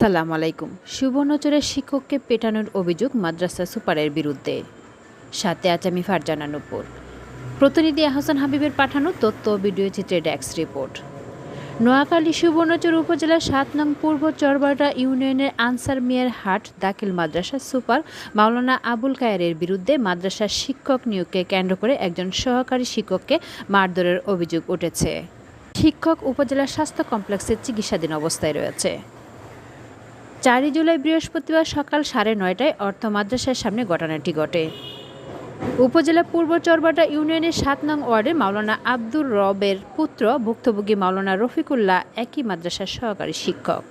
সালাম আলাইকুম। সুবর্ণচরের শিক্ষককে পেটানোর অভিযোগ মাদ্রাসা সুপারের বিরুদ্ধে। সাথে আছে আমি ফারজানা নুপুর। প্রতিনিধি আহসান হাবিবের পাঠানো তথ্য ভিডিও চিত্রে ডেস্ক রিপোর্ট। নোয়াখালী সুবর্ণচর উপজেলার সাত নং পূর্ব চরবাটা ইউনিয়নের আনসার মিয়ার হাট দাখিল মাদ্রাসা সুপার মাওলানা আবুল কায়েরের বিরুদ্ধে মাদ্রাসার শিক্ষক নিয়োগকে কেন্দ্র করে একজন সহকারী শিক্ষককে মারধরের অভিযোগ উঠেছে। শিক্ষক উপজেলার স্বাস্থ্য কমপ্লেক্সে চিকিৎসাধীন অবস্থায় রয়েছে। চারই জুলাই বৃহস্পতিবার সকাল সাড়ে নয়টায় অর্থ মাদ্রাসার সামনে ঘটনাটি ঘটে। উপজেলা পূর্ব চরবাটা ইউনিয়নের সাত নং ওয়ার্ডে মাওলানা আব্দুর রবের পুত্র, ভুক্তভোগী মাওলানা রফিকুল্লাহ একই মাদ্রাসার সহকারী শিক্ষক।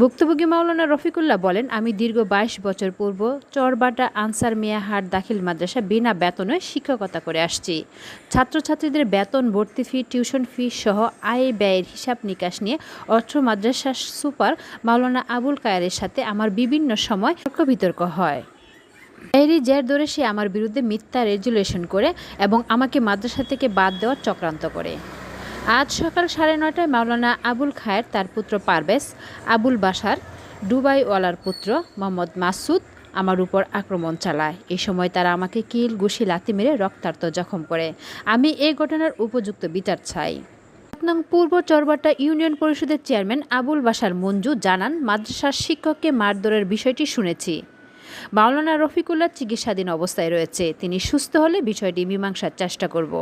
ভুক্তভোগী মাওলানা রফিকুল্লাহ বলেন, আমি দীর্ঘ বাইশ বছর পূর্ব চরবাটা আনসার মিয়া হাট দাখিল মাদ্রাসা বিনা বেতনে শিক্ষকতা করে আসছি। ছাত্রছাত্রীদের বেতন, ভর্তি ফি, টিউশন ফি সহ আয় ব্যয়ের হিসাব নিকাশ নিয়ে অর্থ মাদ্রাসা সুপার মাওলানা আবুল কায়ারের সাথে আমার বিভিন্ন সময় তর্ক বিতর্ক হয়। এরই জের ধরে সে আমার বিরুদ্ধে মিথ্যা রেজুলেশন করে এবং আমাকে মাদ্রাসা থেকে বাদ দেওয়ার চক্রান্ত করে। আজ সকাল সাড়ে নয়টায় মাওলানা আবুল খায়ের তার পুত্র পারভেজ, আবুল বাসার ডুবাইওয়ালার পুত্র মোহাম্মদ মাসুদ আমার উপর আক্রমণ চালায়। এই সময় তারা আমাকে কিল, ঘুষি, লাথি মেরে রক্তার্ত জখম করে। আমি এই ঘটনার উপযুক্ত বিচার চাই। নং পূর্ব চরবাটা ইউনিয়ন পরিষদের চেয়ারম্যান আবুল বাসার মঞ্জু জানান, মাদ্রাসার শিক্ষককে মারধরের বিষয়টি শুনেছি। মাওলানা রফিকুল্লাহ চিকিৎসাধীন অবস্থায় রয়েছে। তিনি সুস্থ হলে বিষয়টি মীমাংসার চেষ্টা করব।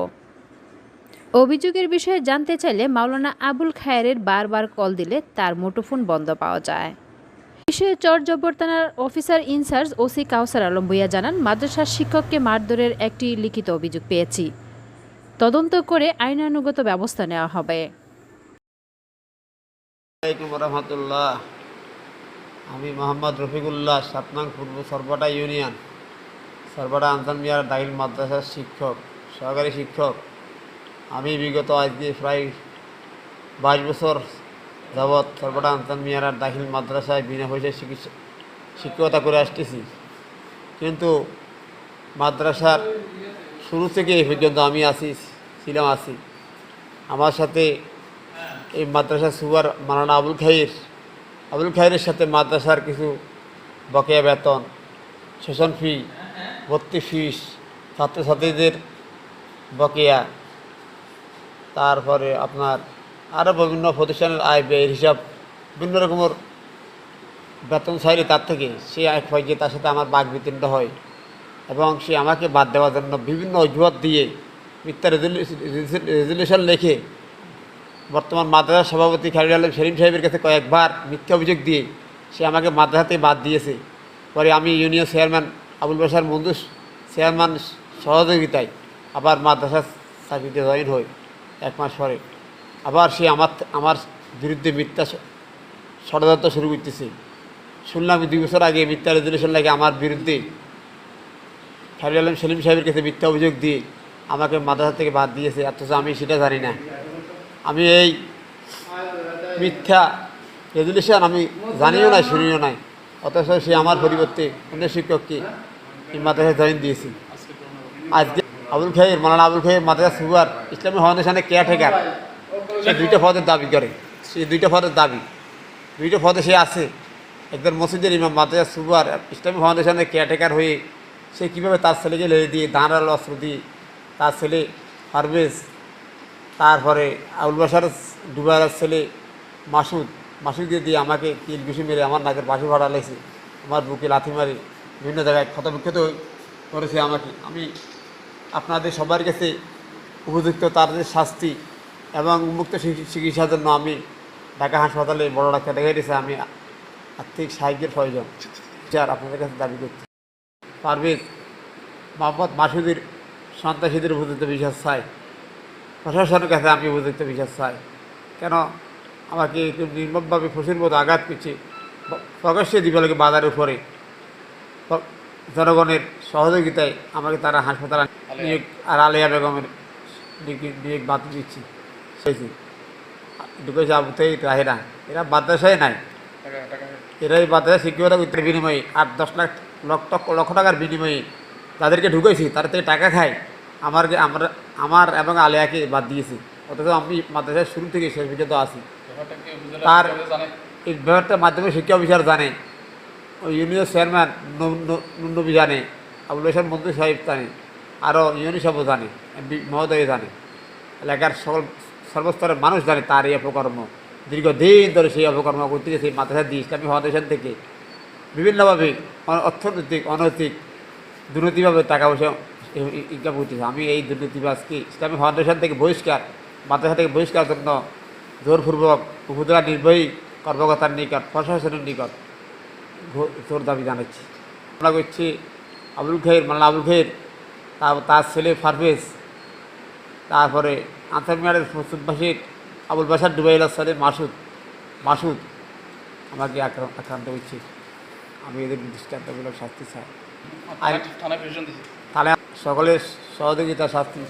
অভিযোগের বিষয়ে জানতে চাইলে মাওলানা আবুল খায়েরের বারবার কল দিলে তার মুঠোফোন বন্ধ পাওয়া যায়। বিষয়ে চর জব্বর থানার officer in charge OC Kausar Alam Bhuiyan জানান, মাদ্রাসার শিক্ষককে মারধরের একটি লিখিত অভিযোগ পেয়েছি। তদন্ত করে আইনানুগত ব্যবস্থা নেওয়া হবে। আমি মোহাম্মদ রফিকুল্লাহ সাত নং পূর্ব সরবটা ইউনিয়ন সরবটা আনসান মিয়ার দাখিল মাদ্রাসার শিক্ষক, সহকারী শিক্ষক। আমি বিগত আজকে প্রায় বাইশ বছর যাবৎ সরবটা আনসান মিয়ার দাখিল মাদ্রাসায় বিনা পয়সায় চিকিৎসা শিক্ষকতা করে আসতেছি। কিন্তু মাদ্রাসার শুরু থেকে এই পর্যন্ত আমি আছি, ছিলাম আছি। আমার সাথে এই মাদ্রাসা সুবার মালানা আবুল খাইর। আবুল খাইরের সাথে মাদ্রাসার কিছু বকেয়া বেতন সেশন ফি ভর্তি ফিস ছাত্রছাত্রীদের বকেয়া তারপরে আপনার আরও বিভিন্ন প্রতিষ্ঠানের আয় ব্যয়ের হিসাব, বিভিন্ন রকমের বেতন চাইলে তার থেকে সে এক হয় যে তার সাথে আমার বাঘ বিতীর্ণ হয় এবং সে আমাকে বাদ দেওয়ার জন্য বিভিন্ন অজুহাত দিয়ে মিথ্যা রেজুলেশন লেখে বর্তমান মাদ্রাসা সভাপতি খালিদ আলম সেলিম সাহেবের কাছে কয়েকবার মিথ্যা অভিযোগ দিয়ে সে আমাকে মাদ্রাসা থেকে বাদ দিয়েছে। পরে আমি ইউনিয়ন চেয়ারম্যান আবুল বাসার মন্দুস চেয়ারম্যান সহযোগিতায় আবার মাদ্রাসা চাকরিতে জয়েন হই। এক মাস পরে। আবার সে আমার আমার বিরুদ্ধে মিথ্যা ষড়যন্ত্র শুরু করতেছে। শুনলাম দুই বছর আগে মিথ্যা রেজুলেশন লাগে আমার বিরুদ্ধে। খালিদ আলম সেলিম সাহেবের কাছে মিথ্যা অভিযোগ দিয়ে আমাকে মাদ্রাসা থেকে বাদ দিয়েছে, অথচ আমি সেটা জানি না। আমি এই মিথ্যা রেজুলেশন আমি জানিও নাই, শুনিও নাই। অথচ সে আমার পরিবর্তে অন্য শিক্ষককে এই মাদ্রাসায় জয়েন দিয়েছি। আজকে আবুল খাইর, মালানা আবুল খাইর, মাদ্রাসা সুবার ইসলামী ফাউন্ডেশনে কেয়ারটেকার সে দুইটা পদের দাবি করে। সে দুইটা পদের দাবি। দুইটা পদে সে আছে। একজন মসজিদের ইমাম, মাদ্রাসা সুবার ইসলামী ফাউন্ডেশনের কেয়ারটেকার হয়ে সে কীভাবে তার ছেলেকে লেগে দিয়ে দাঁড়াল অস্ত্র দিয়ে তার ছেলে পারভেজ, তারপরে আবুল বাসার ডুবার ছেলে মাসুদ মাসুদকে দিয়ে দিয়ে আমাকে কিল ঘুষি মেরে আমার নাকের বাসি ভাড়া লেগেছে আমার বুকে লাথি মারি, বিভিন্ন জায়গায় ক্ষতবিক্ষত করেছে আমাকে। আমি আপনাদের সবার কাছে উপযুক্ত তাদের শাস্তি এবং উন্মুক্ত চিকিৎসার জন্য আমি ঢাকা হাসপাতালে বড় ডাক্তার দেখাই দিয়েছে, আমি আর্থিক সাহায্যের প্রয়োজন। স্যার, আপনাদের কাছে দাবি করছি। পারভেজ মোহাম্মদ মাসুদের সন্ত্রাসীদের উপযুক্ত বিশ্বাস চাই। প্রশাসনের কাছে আমি উপযুক্ত বিশ্বাস চাই। কেন আমাকে নির্মমভাবে খুশির মতো আঘাত করছে? প্রকাশ্যে লাগে বাজারের উপরে। জনগণের সহযোগিতায় আমাকে তারা হাসপাতালে নিয়োগ আর আলিয়া বেগমের নিয়োগ- বাতিল দিচ্ছি। হয়েছে ঢুকেছে আবুতেই রাহেরা। এরা মাদ্রাসায় নাই। এরা এই মাদ্রাসা শিক্ষকতা করতে বিনিময়ে আট দশ লাখ লক্ষ লক্ষ টাকার বিনিময়ে তাদেরকে ঢুকেছি তাদের থেকে টাকা খায়। আমার আমার আমার এবং আলিয়াকে বাদ দিয়েছি। অথচ আমি মাদ্রাসার শুরু থেকে শেষ পর্যন্ত আছি। তার- এই ব্যাপারটা মাধ্যমিক শিক্ষা অফিসার জানে। ইউনিয়ন চেয়ারম্যান নবী জানে আবুল হাসান মন্ত্রী সাহেব জানে আরও ইউনি সাহেবও জানে মহোদয় জানে। এলাকার সকল সর্বস্তরের মানুষ জানে তার এই অপকর্ম। দীর্ঘদিন ধরে সেই অপকর্ম করতে এই মাদ্রাসা দিয়ে ইসলামী ফাউন্ডেশন থেকে বিভিন্নভাবে অর্থনৈতিক, অনৈতিক, দুর্নীতিভাবে টাকা পয়সা ইনকাম করতেছে। আমি এই দুর্নীতিবাজকে ইসলামী ফাউন্ডেশন থেকে বহিষ্কার, মাদ্রাসা থেকে বহিষ্কার জন্য জোরপূর্বক উপজেলা নির্বাহী কর্মকর্তার নিকট, প্রশাসনের নিকট জোর দাবি জানাচ্ছি। আমরা করছি আবুল খের মাল্লা আবুল খের তার তার ছেলে ফারভেজ তারপরে আনসার মিয়ারের মসুদ আবুল বাসার ডুবাইল সালে মাসুদ মাসুদ আমাকে আক্রান্ত করছে আমি এদের দৃষ্টান্তমূলক শাস্তি চাই। থানায় সকলের সহযোগিতা শাস্তি